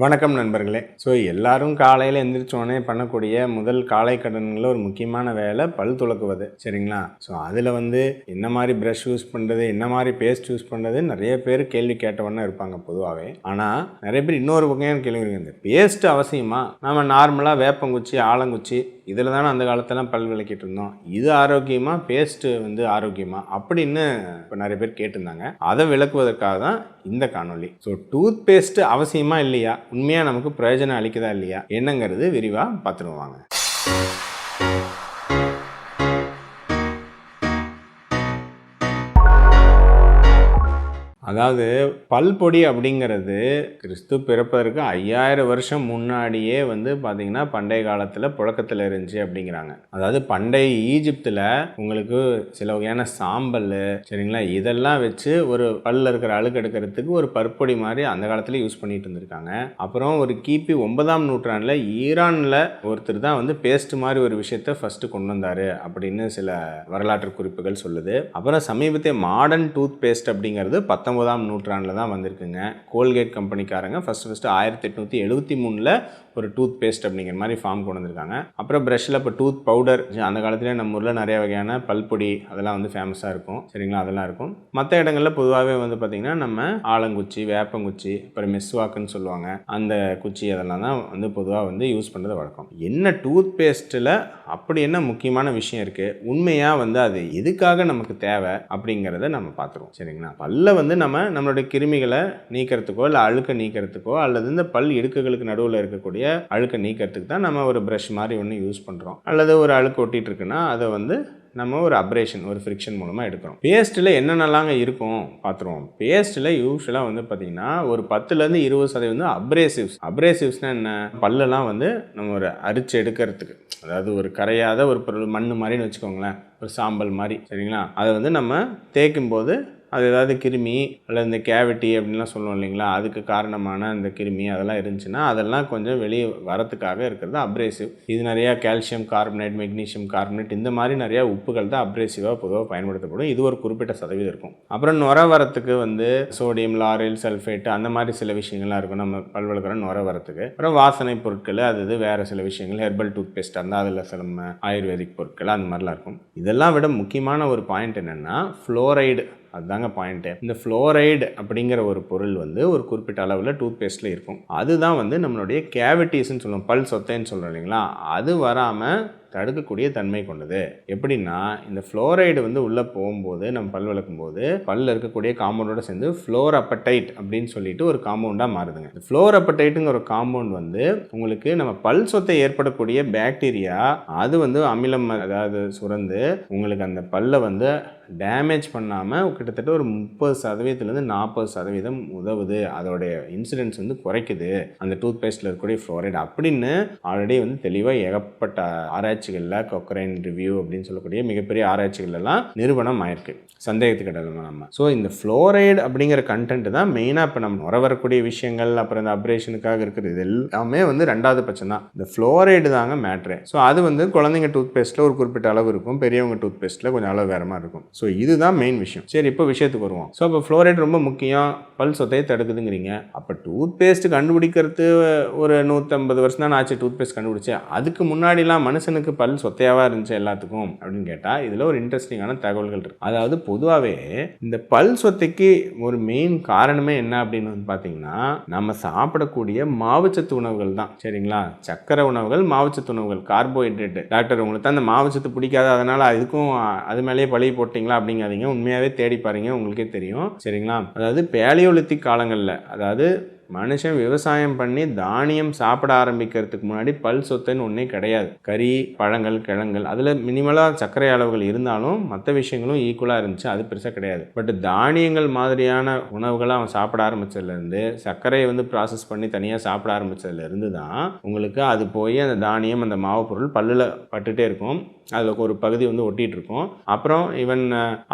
வணக்கம் நண்பர்களே. ஸோ எல்லாரும் காலையில் எந்திரிச்சோடனே பண்ணக்கூடிய முதல் காலை கடன்களில் ஒரு முக்கியமான வேலை பல் துலக்குவது. சரிங்களா? ஸோ அதில் வந்து என்ன மாதிரி ப்ரஷ் யூஸ் பண்ணுறது என்ன மாதிரி பேஸ்ட் யூஸ் பண்ணுறது நிறைய பேர் கேள்வி கேட்டவொன்னே இருப்பாங்க பொதுவாகவே ஆனால் நிறைய பேர் இன்னொரு வகையான கேள்வி இந்த பேஸ்ட் அவசியமா? நம்ம நார்மலாக வேப்பங்குச்சி ஆலங்குச்சி இதில் தானே அந்த காலத்தெல்லாம் பல் விளக்கிட்டு இருந்தோம். இது ஆரோக்கியமா? பேஸ்ட்டு வந்து ஆரோக்கியமா? அப்படின்னு இப்போ நிறைய பேர் கேட்டிருந்தாங்க. அதை விளக்குவதற்காக தான் இந்த காணொளி. ஸோ டூத் பேஸ்ட்டு அவசியமா இல்லையா? உண்மையாக நமக்கு பிரயோஜனம் அளிக்குதா இல்லையா? என்னங்கிறது விரிவாக பார்த்துருவாங்க அதாவது பல்பொடி அப்படிங்கிறது கிறிஸ்து பிறப்பதற்கு ஐயாயிரம் வருஷம் முன்னாடியே வந்து பார்த்தீங்கன்னா பண்டைய காலத்தில் புழக்கத்தில் இருந்துச்சு அப்படிங்கிறாங்க. அதாவது பண்டைய ஈஜிப்தில் உங்களுக்கு சில வகையான சாம்பல் சரிங்களா? இதெல்லாம் வச்சு ஒரு பல்ல இருக்கிற அழுக்கு எடுக்கிறதுக்கு ஒரு பற்பொடி மாதிரி அந்த காலத்தில் யூஸ் பண்ணிட்டு இருந்திருக்காங்க. அப்புறம் ஒரு கிபி ஒன்பதாம் நூற்றாண்டில் ஈரானில் ஒருத்தர் தான் வந்து பேஸ்ட் மாதிரி ஒரு விஷயத்த ஃபஸ்ட்டு கொண்டு வந்தார் அப்படின்னு சில வரலாற்று குறிப்புகள் சொல்லுது. அப்புறம் சமீபத்திய மாடர்ன் டூத் பேஸ்ட் அப்படிங்கிறது பத்தொன்பதாம் நூற்றாண்டில் தான் வந்திருக்குங்க. கோல்கேட் கம்பெனிக்காரங்க. ஃபஸ்ட்டு ஃபஸ்ட்டு ஆயிரத்தி எட்நூற்றி எழுபத்தி மூணில் ஒரு டூத் பேஸ்ட் அப்படிங்கிற மாதிரி ஃபார்ம் கொண்டு வந்திருக்காங்க. அப்புறம் ப்ரஷ்ஷில் இப்போ டூத் பவுடர் அந்த காலத்துலேயே நம்ம ஊரில் நிறைய வகையான பல்பொடி அதெல்லாம் வந்து ஃபேமஸாக இருக்கும். சரிங்களா? அதெல்லாம் இருக்கும். மற்ற இடங்களில் பொதுவாகவே வந்து பார்த்திங்கன்னா நம்ம ஆலங்குச்சி வேப்பங்குச்சி அப்புறம் மெஸ்வாக்குன்னு சொல்லுவாங்க. அந்த குச்சி அதெல்லாம் தான் வந்து பொதுவாக வந்து யூஸ் பண்ணுறது வழக்கம். என்ன டூத் பேஸ்ட்டில் அப்படி என்ன முக்கியமான விஷயம் இருக்குது உண்மையாக வந்து அது எதுக்காக நமக்கு தேவை அப்படிங்கிறத நம்ம பார்த்துருவோம் சரிங்களா? பல்ல வந்து நம்ம நம்மளுடைய கிருமிகளை நீக்கிறதுக்கோ இல்லை அழுக்க நீக்கிறதுக்கோ அல்லது இந்த பல் இடுக்குகளுக்கு நடுவில் இருக்கக்கூடிய அழுக்க நீக்கிறதுக்கு தான் நம்ம ஒரு ப்ரஷ் மாதிரி ஒன்று யூஸ் பண்ணுறோம் அல்லது ஒரு அழுக்கு ஒட்டிகிட்டு இருக்குன்னா அதை வந்து நம்ம ஒரு அப்ரேஷன் ஒரு ஃப்ரிக்ஷன் மூலமாக எடுக்கிறோம். பேஸ்ட்டில் என்னென்னலாங்க இருக்கும் பார்த்துருவோம் பேஸ்ட்டில் யூஸ்வலாக வந்து பார்த்திங்கன்னா ஒரு பத்துலேருந்து இருபது சதவீதம் வந்து அப்ரேசிவ்ஸ் அப்ரேசிவ்ஸ்னால் என்ன? பல்லெல்லாம் வந்து நம்ம ஒரு அரிச்சு எடுக்கிறதுக்கு. அதாவது ஒரு கரையாத ஒரு பொருள் மண் மாதிரின்னு வச்சுக்கோங்களேன். ஒரு சாம்பல் மாதிரி சரிங்களா? அதை வந்து நம்ம தேய்க்கும் போது அது ஏதாவது கிருமி அல்லது இந்த கேவிட்டி அப்படின்லாம் சொல்லுவோம் இல்லைங்களா? அதுக்கு காரணமான அந்த கிருமி அதெல்லாம் இருந்துச்சுன்னா அதெல்லாம் கொஞ்சம் வெளியே வரத்துக்காக இருக்கிறது அப்ரேசிவ். இது நிறையா கால்சியம் கார்பனேட் மெக்னீஷியம் கார்பனேட் இந்த மாதிரி நிறையா உப்புகள் தான் அப்ரேசிவாக பொதுவாக பயன்படுத்தப்படும். இது ஒரு குறிப்பிட்ட சதவீதம் இருக்கும். அப்புறம் நுர வரத்துக்கு வந்து சோடியம் லாரில் சல்ஃபேட் அந்த மாதிரி சில விஷயங்கள்லாம் இருக்கும். நம்ம பல்வழுக்கிற நுர வரத்துக்கு. அப்புறம் வாசனை பொருட்கள் அது இது வேறு சில விஷயங்கள். ஹெர்பல் டூத் பேஸ்ட் அந்த அதில் சில ஆயுர்வேதிக் பொருட்கள் அந்த மாதிரிலாம் இருக்கும். இதெல்லாம் விட முக்கியமான ஒரு பாயிண்ட் என்னென்னா ஃப்ளோரைடு அதுதாங்க பாயிண்ட்டு இந்த ஃப்ளோரைடு அப்படிங்கிற ஒரு பொருள் வந்து ஒரு குறிப்பிட்ட அளவில் டூத் பேஸ்ட்டில் இருக்கும். அதுதான் வந்து நம்மளுடைய கேவிட்டிஸ்ன்னு சொல்லுவோம். பல் சொத்தைன்னு சொல்கிறோம் இல்லைங்களா? அது வராமல் தடுக்கக்கூடிய தன்மை கொண்டது. எப்படின்னா இந்த ஃப்ளோரைடு வந்து உள்ளே போகும்போது நம்ம பல் விளக்கும் போது பல்ல இருக்கக்கூடிய காம்பவுண்டோட சேர்ந்து ஃப்ளோர் அப்படைட் அப்படின்னு சொல்லிட்டு ஒரு காம்பவுண்டாக மாறுதுங்க. இந்த ஃப்ளோர் அப்படைட்டுங்கிற ஒரு காம்பவுண்ட் வந்து உங்களுக்கு நம்ம பல் சொத்தை ஏற்படக்கூடிய பாக்டீரியா அது வந்து அமிலம் அதாவது சுரந்து உங்களுக்கு அந்த பல்லை வந்து டேமேஜ் பண்ணாமல் கிட்டத்தட்ட ஒரு முப்பது சதவீதத்துலேருந்து நாற்பது சதவீதம் உதவுது. அதோடைய இன்சிடென்ட்ஸ் வந்து குறைக்குது. அந்த டூத் பேஸ்ட்டில் இருக்கக்கூடிய ஃப்ளோரைடு அப்படின்னு ஆல்ரெடி வந்து தெளிவாக ஏகப்பட்ட ஆராய்ச்சி ஆராய்ச்சிகளில் கொக்கரைன் ரிவ்யூ அப்படின்னு சொல்லக்கூடிய மிகப்பெரிய ஆராய்ச்சிகள் எல்லாம் ஆயிருக்கு. சந்தேகத்துக்கு இடமா நம்ம ஸோ இந்த ஃப்ளோரைடு அப்படிங்கிற கண்டென்ட் தான் மெயினாக இப்போ நம்ம வர வரக்கூடிய விஷயங்கள் அப்புறம் இந்த அப்ரேஷனுக்காக இருக்கிறது இது எல்லாமே வந்து ரெண்டாவது பட்சம் தான். இந்த ஃப்ளோரைடு தாங்க மேட்ரு ஸோ அது வந்து குழந்தைங்க டூத் பேஸ்ட்டில் ஒரு குறிப்பிட்ட அளவு இருக்கும். பெரியவங்க டூத் பேஸ்ட்டில் கொஞ்சம் அளவு வேற மாதிரி இருக்கும். ஸோ இதுதான் மெயின் விஷயம். சரி இப்போ விஷயத்துக்கு வருவோம். ஸோ இப்போ ஃப்ளோரைடு ரொம்ப முக்கியம். பல் சொத்தையை தடுக்குதுங்கிறீங்க. அப்போ டூத் பேஸ்ட் கண்டுபிடிக்கிறது ஒரு நூற்றம்பது வருஷம் தான் ஆச்சு டூத் பேஸ்ட் கண்டுபிடிச்சு. அதுக்கு முன்னாடிலாம் மனுஷனுக்கு பல் சொத்தையாவாக இருந்துச்சு எல்லாத்துக்கும் அப்படின்னு கேட்டால் இதில் ஒரு இன்ட்ரெஸ்டிங்கான தகவல்கள் இருக்கு. அதாவது பொதுவாகவே இந்த பல் சொத்தைக்கு ஒரு மெயின் காரணமே என்ன அப்படின்னு வந்து பார்த்தீங்கன்னா நம்ம சாப்பிடக்கூடிய மாவுச்சத்து உணவுகள் தான். சரிங்களா? சக்கரை உணவுகள் மாவுச்சத்து உணவுகள் கார்போஹைட்ரேட் டாக்டர் உங்களுக்கு தான் அந்த மாவுச்சத்து பிடிக்காது? அதனால் அதுக்கும் அது மேலேயே பழி போட்டிங்களா? அப்படிங்காதீங்க. உண்மையாகவே தேடி பாருங்க. உங்களுக்கே தெரியும். சரிங்களா? அதாவது பேலியோலித்திக் காலங்களில் அதாவது மனுஷன் விவசாயம் பண்ணி தானியம் சாப்பிட ஆரம்பிக்கிறதுக்கு முன்னாடி பல் சொத்துன்னு ஒன்றே கிடையாது. கறி பழங்கள் கிழங்கள் அதில் மினிமலாக சர்க்கரை அளவுகள் இருந்தாலும் மற்ற விஷயங்களும் ஈக்குவலாக இருந்துச்சு. அது பெருசாக கிடையாது. பட் தானியங்கள் மாதிரியான உணவுகளை அவன் சாப்பிட ஆரம்பிச்சதுலேருந்து சர்க்கரையை வந்து ப்ராசஸ் பண்ணி தனியாக சாப்பிட ஆரம்பிச்சதுலேருந்து தான் உங்களுக்கு அது போய் அந்த தானியம் அந்த மாவு பொருள் பல்லில் பட்டுகிட்டே இருக்கும். அதில் ஒரு பகுதி வந்து ஒட்டிகிட்டு இருக்கும். அப்புறம் ஈவன்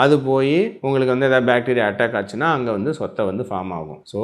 அது போய் உங்களுக்கு வந்து ஏதாவது பேக்டீரியா அட்டாக் ஆச்சுன்னா அங்கே வந்து சொத்தை வந்து ஃபார்ம் ஆகும். ஸோ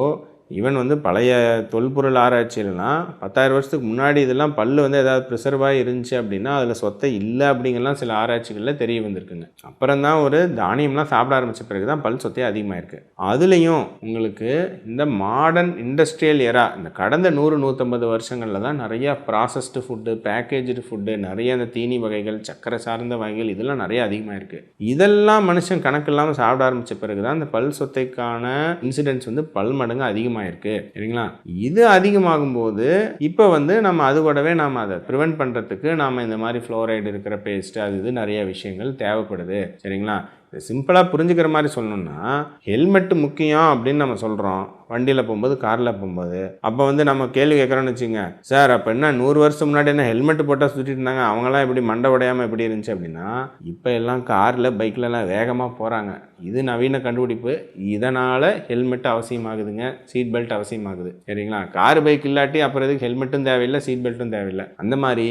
ஈவன் வந்து பழைய தொல்பொருள் ஆராய்ச்சியிலலாம் பத்தாயிரம் வருஷத்துக்கு முன்னாடி இதெல்லாம் பல் வந்து ஏதாவது ப்ரிசர்வாக இருந்துச்சு அப்படின்னா அதில் சொத்தை இல்லை அப்படிங்கலாம் சில ஆராய்ச்சிகளில் தெரிய வந்திருக்குங்க. அப்புறம் தான் ஒரு தானியம்லாம் சாப்பிட ஆரம்பித்த பிறகு தான் பல் சொத்தே இருக்குது அதுலேயும் உங்களுக்கு இந்த மாடர்ன் இண்டஸ்ட்ரியல் எரா இந்த கடந்த நூறு நூற்றம்பது வருஷங்களில் தான் நிறையா ப்ராசஸ்டு ஃபுட்டு பேக்கேஜ்டு ஃபுட்டு நிறைய இந்த தீனி வகைகள் சக்கரை சார்ந்த வகைகள் இதெல்லாம் நிறைய அதிகமாக இருக்குது இதெல்லாம் மனுஷன் கணக்கு இல்லாமல் சாப்பிட ஆரம்பித்த பிறகு தான் இந்த பல் சொத்தைக்கான இன்சிடென்ட்ஸ் வந்து பல் மடங்கு அதிகமாயிருக்கு. சரிங்களா? இது அதிகமாகும் போது இப்போ வந்து நம்ம அது கூடவே நாம் அதை ப்ரிவெண்ட் பண்ணுறதுக்கு நாம் இந்த மாதிரி ஃப்ளோரைடு இருக்கிற பேஸ்ட் அது இது நிறைய விஷயங்கள் தேவைப்படுது. சரிங்களா? சிம்பிளாக புரிஞ்சுக்கிற மாதிரி சொல்லணும்னா ஹெல்மெட் முக்கியம் அப்படின்னு நம்ம சொல்கிறோம் வண்டியில் போகும்போது காரில் போகும்போது. அப்போ வந்து நம்ம கேள்வி கேட்குறோன்னு வச்சுங்க சார் அப்போ என்ன நூறு வருஷம் முன்னாடி என்ன ஹெல்மெட் போட்டால் சுற்றிட்டு இருந்தாங்க? அவங்களாம் எப்படி மண்டை உடையாமல் எப்படி இருந்துச்சு? அப்படின்னா இப்போ எல்லாம் காரில் பைக்லலாம் வேகமாக போகிறாங்க இது நவீன கண்டுபிடிப்பு. இதனால் ஹெல்மெட் அவசியமாகுதுங்க. சீட் பெல்ட் அவசியமாகுது. சரிங்களா? கார் பைக் இல்லாட்டி அப்புறம் எதுக்கு ஹெல்மெட்டும் தேவையில்லை சீட் பெல்ட்டும் தேவையில்லை. அந்த மாதிரி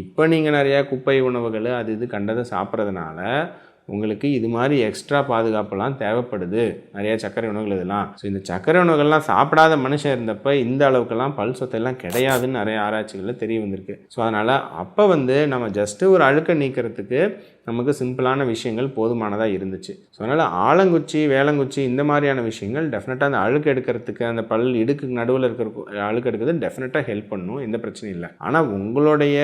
இப்போ நீங்கள் நிறையா குப்பை உணவுகள் அது இது கண்டதை சாப்பிட்றதுனால உங்களுக்கு இது மாதிரி எக்ஸ்ட்ரா பாதுகாப்பெல்லாம் தேவைப்படுது. நிறைய சர்க்கரை உணவுகள் இதெல்லாம். ஸோ இந்த சர்க்கரை உணவுகள்லாம் சாப்பிடாத மனுஷன் இருந்தப்ப இந்த அளவுக்கெல்லாம் பல் சொத்தையெல்லாம் கிடையாதுன்னு நிறைய ஆராய்ச்சிகளில் தெரிய வந்திருக்கு. ஸோ அதனால் அப்போ வந்து நம்ம ஜஸ்ட்டு ஒரு அழுக்கை நீக்கிறதுக்கு நமக்கு சிம்பிளான விஷயங்கள் போதுமானதாக இருந்துச்சு. ஸோ அதனால் ஆலங்குச்சி வேலங்குச்சி இந்த மாதிரியான விஷயங்கள் டெஃபினட்டாக அந்த அழுக்கு எடுக்கிறதுக்கு அந்த பல் இடுக்கு நடுவில் இருக்கிற அழுக்கு எடுக்கிறது டெஃபினட்டாக ஹெல்ப் பண்ணும். எந்த பிரச்சனையும் இல்லை. ஆனால் உங்களுடைய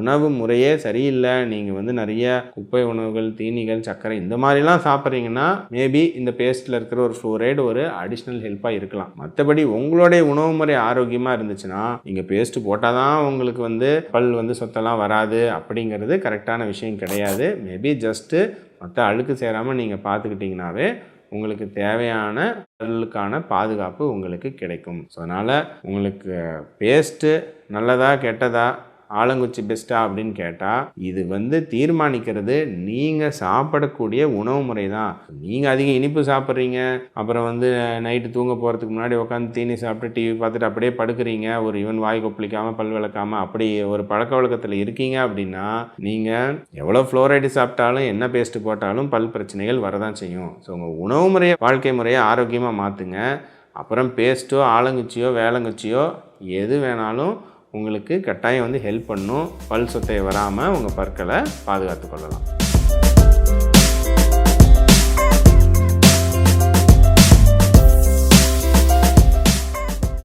உணவு முறையே சரியில்லை. நீங்கள் வந்து நிறைய குப்பை உணவுகள் தீனிகள் சர்க்கரை. இந்த மாதிரிலாம் சாப்பிட்றீங்கன்னா மேபி இந்த பேஸ்ட்டில் இருக்கிற ஒரு ஃப்ளோரைடு ஒரு அடிஷ்னல் ஹெல்ப்பாக இருக்கலாம். மற்றபடி உங்களுடைய உணவு முறை ஆரோக்கியமாக இருந்துச்சுன்னா நீங்கள் பேஸ்ட்டு போட்டால் தான் உங்களுக்கு வந்து பல் வந்து சொத்தெல்லாம் வராது அப்படிங்கிறது கரெக்டான விஷயம் கிடையாது. மேபி ஜஸ்ட்டு மற்ற அழுக்கு சேராமல் நீங்கள் பார்த்துக்கிட்டிங்கனாவே உங்களுக்கு தேவையான பல்லுக்கான பாதுகாப்பு உங்களுக்கு கிடைக்கும். ஸோ அதனால் உங்களுக்கு பேஸ்ட்டு நல்லதா கெட்டதா ஆலங்குச்சி பெஸ்ட்டா அப்படின்னு கேட்டால் இது வந்து தீர்மானிக்கிறது நீங்கள் சாப்பிடக்கூடிய உணவு முறை தான் நீங்கள் அதிக இனிப்பு சாப்பிட்றீங்க அப்புறம் வந்து நைட்டு தூங்க போகிறதுக்கு முன்னாடி உட்காந்து தீனி சாப்பிட்டு டிவி பார்த்துட்டு அப்படியே படுக்கிறீங்க ஒரு ஈவன் வாய் கொப்பளிக்காமல் பல் விளக்காமல் அப்படி ஒரு பழக்க வழக்கத்தில் இருக்கீங்க அப்படின்னா நீங்கள் எவ்வளோ ஃப்ளோரைடு சாப்பிட்டாலும் என்ன பேஸ்ட்டு போட்டாலும் பல் பிரச்சனைகள் வரதான் செய்யும். ஸோ உங்கள் உணவு முறையை வாழ்க்கை முறையை ஆரோக்கியமாக மாற்றுங்க அப்புறம் பேஸ்ட்டோ ஆலங்குச்சியோ வேலங்குச்சியோ எது வேணாலும் உங்களுக்கு கட்டாயம் வந்து ஹெல்ப் பண்ணும். பல் சொத்தை வராமல் உங்கள் பற்களை பாதுகாத்து கொள்ளலாம்.